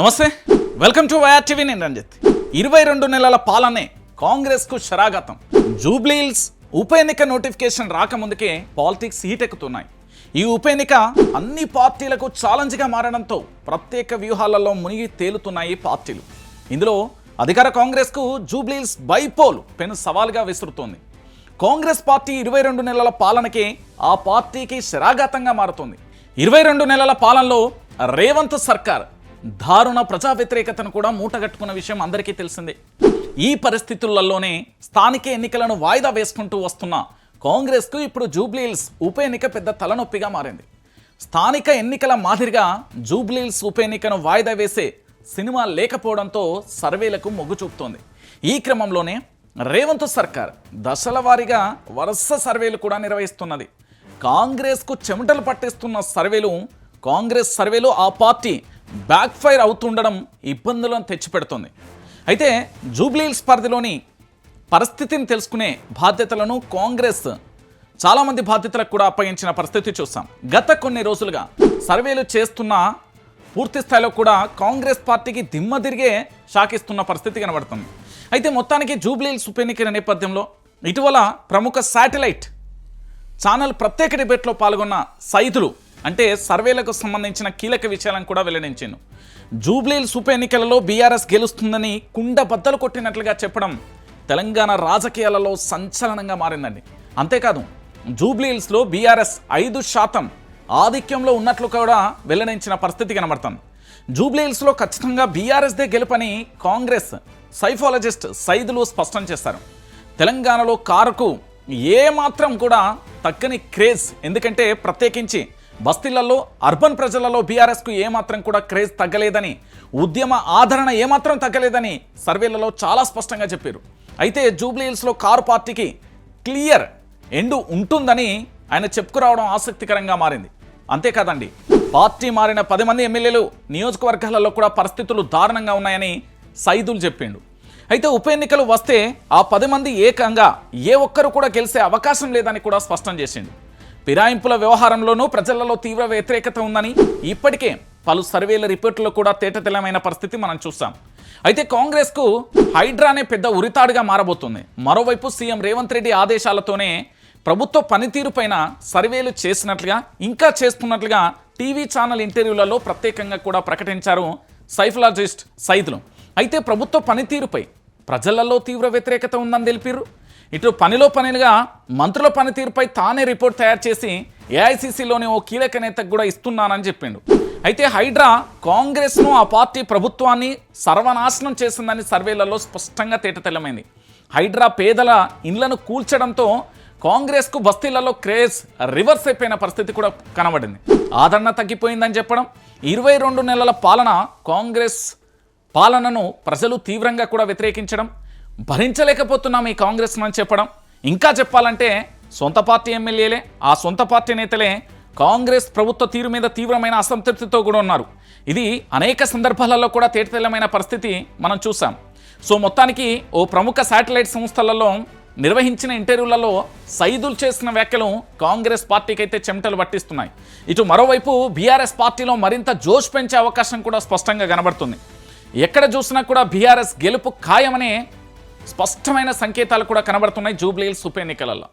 నమస్తే. Welcome to YR TV నేను రంజిత్. ఇరవై రెండు నెలల పాలనే కాంగ్రెస్కు శరాఘాతం. జూబ్లీల్స్ ఉప ఎన్నిక నోటిఫికేషన్ రాకముందుకే పాలిటిక్స్ హీటెక్కుతున్నాయి ఈ ఉప ఎన్నిక అన్ని పార్టీలకు ఛాలెంజ్గా మారడంతో ప్రత్యేక వ్యూహాలలో మునిగి తేలుతున్నాయి పార్టీలు. ఇందులో అధికార కాంగ్రెస్కు జూబ్లీల్స్ బైపోల్ పెను సవాల్గా విసురుతోంది. కాంగ్రెస్ పార్టీ ఇరవై రెండు నెలల పాలనకే ఆ పార్టీకి శరాఘాతంగా మారుతుంది. ఇరవై రెండు నెలల పాలనలో రేవంత్ సర్కార్ దారుణ ప్రజా వ్యతిరేకతను కూడా మూటగట్టుకున్న విషయం అందరికీ తెలిసిందే. ఈ పరిస్థితులలోనే స్థానిక ఎన్నికలను వాయిదా వేసుకుంటూ వస్తున్న కాంగ్రెస్కు ఇప్పుడు జూబ్లీహిల్స్ ఉప ఎన్నిక పెద్ద తలనొప్పిగా మారింది. స్థానిక ఎన్నికల మాదిరిగా జూబ్లీహిల్స్ ఉప ఎన్నికను వాయిదా వేసే సినిమా లేకపోవడంతో సర్వేలకు మొగ్గు చూపుతోంది. ఈ క్రమంలోనే రేవంత్ సర్కార్ దశల వారీగా వరుస సర్వేలు కూడా నిర్వహిస్తున్నది. కాంగ్రెస్కు చెమటలు పట్టిస్తున్న సర్వేలు కాంగ్రెస్ సర్వేలు ఆ పార్టీ బ్యాక్ ఫైర్ అవుతుండడం ఇబ్బందులను తెచ్చిపెడుతుంది. అయితే జూబ్లీహిల్స్ పరిధిలోని పరిస్థితిని తెలుసుకునే బాధ్యతలను కాంగ్రెస్ చాలామంది బాధ్యతలకు కూడా అప్పగించిన పరిస్థితి చూస్తాం. గత కొన్ని రోజులుగా సర్వేలు చేస్తున్న పూర్తి స్థాయిలో కూడా కాంగ్రెస్ పార్టీకి దిమ్మ తిరిగే షాకిస్తున్న పరిస్థితి కనబడుతుంది. అయితే మొత్తానికి జూబ్లీహిల్స్ ఉప ఎన్నికల నేపథ్యంలో ఇటీవల ప్రముఖ శాటిలైట్ ఛానల్ ప్రత్యేక డిబేట్లో పాల్గొన్న సైదులు అంటే సర్వేలకు సంబంధించిన కీలక విషయాలను కూడా వెల్లడించాను జూబ్లీహిల్స్ ఉప ఎన్నికలలో బీఆర్ఎస్ గెలుస్తుందని కుండ బద్దలు కొట్టినట్లుగా చెప్పడం తెలంగాణ రాజకీయాలలో సంచలనంగా మారిందండి. అంతేకాదు జూబ్లీహిల్స్లో బీఆర్ఎస్ ఐదు శాతం ఆధిక్యంలో ఉన్నట్లు కూడా వెల్లడించిన పరిస్థితి కనబడుతుంది. జూబ్లీహిల్స్లో ఖచ్చితంగా బీఆర్ఎస్దే గెలుపని కాంగ్రెస్ సైఫాలజిస్ట్ సైదులు స్పష్టం చేశారు. తెలంగాణలో కారుకు ఏ మాత్రం కూడా తగ్గని క్రేజ్ ఎందుకంటే ప్రత్యేకించి బస్తీలలో అర్బన్ ప్రజలలో బీఆర్ఎస్కు ఏమాత్రం కూడా క్రేజ్ తగ్గలేదని ఉద్యమ ఆదరణ ఏమాత్రం తగ్గలేదని సర్వేలలో చాలా స్పష్టంగా చెప్పారు. అయితే జూబ్లీహిల్స్లో కారు పార్టీకి క్లియర్ ఎండు ఉంటుందని ఆయన చెప్పుకురావడం ఆసక్తికరంగా మారింది. అంతేకాదండి పార్టీ మారిన పది మంది ఎమ్మెల్యేలు నియోజకవర్గాలలో కూడా పరిస్థితులు దారుణంగా ఉన్నాయని సైదులు చెప్పిండు. అయితే ఉప ఎన్నికలు వస్తే ఆ పది మంది ఏకంగా ఏ ఒక్కరు కూడా గెలిచే అవకాశం లేదని కూడా స్పష్టం చేసిండు. ఫిరాయింపుల వ్యవహారంలోనూ ప్రజలలో తీవ్ర వ్యతిరేకత ఉందని ఇప్పటికే పలు సర్వేల రిపోర్టులో కూడా తేటతెల్లమైన పరిస్థితి మనం చూస్తాం అయితే కాంగ్రెస్కు హైడ్రానే పెద్ద ఉరితాడుగా మారబోతుంది. మరోవైపు సీఎం రేవంత్ రెడ్డి ఆదేశాలతోనే ప్రభుత్వ పనితీరుపైన సర్వేలు చేసినట్లుగా ఇంకా చేస్తున్నట్లుగా టీవీ ఛానల్ ఇంటర్వ్యూలలో ప్రత్యేకంగా కూడా ప్రకటించారు సైఫలాజిస్ట్ సైదులు. అయితే ప్రభుత్వ పనితీరుపై ప్రజలలో తీవ్ర వ్యతిరేకత ఉందని తెలిపారు. ఇటు పనిలో పనిగా మంత్రుల పనితీరుపై తానే రిపోర్ట్ తయారు చేసి ఏఐసిసిలోని ఓ కీలక నేతకు కూడా ఇస్తున్నానని చెప్పిండు. అయితే హైడ్రా కాంగ్రెస్ను ఆ పార్టీ ప్రభుత్వాన్ని సర్వనాశనం చేసిందని సర్వేలలో స్పష్టంగా తేటతెల్లమైంది హైడ్రా పేదల ఇండ్లను కూల్చడంతో కాంగ్రెస్కు బస్తీలలో క్రేజ్ రివర్స్ అయిపోయిన పరిస్థితి కూడా కనబడింది. ఆదరణ తగ్గిపోయిందని చెప్పడం ఇరవై రెండు నెలల పాలన కాంగ్రెస్ పాలనను ప్రజలు తీవ్రంగా కూడా వ్యతిరేకించడం భరించలేకపోతున్నాం ఈ కాంగ్రెస్ అని చెప్పడం. ఇంకా చెప్పాలంటే సొంత పార్టీ ఎమ్మెల్యేలే ఆ సొంత పార్టీ నేతలే కాంగ్రెస్ ప్రభుత్వ తీరు మీద తీవ్రమైన అసంతృప్తితో కూడా ఉన్నారు. ఇది అనేక సందర్భాలలో కూడా తేటతెల్లమైన పరిస్థితి మనం చూసాం సో మొత్తానికి ఓ ప్రముఖ శాటిలైట్ సంస్థలలో నిర్వహించిన ఇంటర్వ్యూలలో సైదులు చేసిన వ్యాఖ్యలు కాంగ్రెస్ పార్టీకి అయితే చెమటలు పట్టిస్తున్నాయి. ఇటు మరోవైపు బీఆర్ఎస్ పార్టీలో మరింత జోష్ పెంచే అవకాశం కూడా స్పష్టంగా కనబడుతుంది. ఎక్కడ చూసినా కూడా బీఆర్ఎస్ గెలుపు ఖాయమనే స్పష్టమైన సంకేతాలు కూడా కనబడుతున్నాయి జూబ్లీహిల్స్ ఉప ఎన్నికలలో.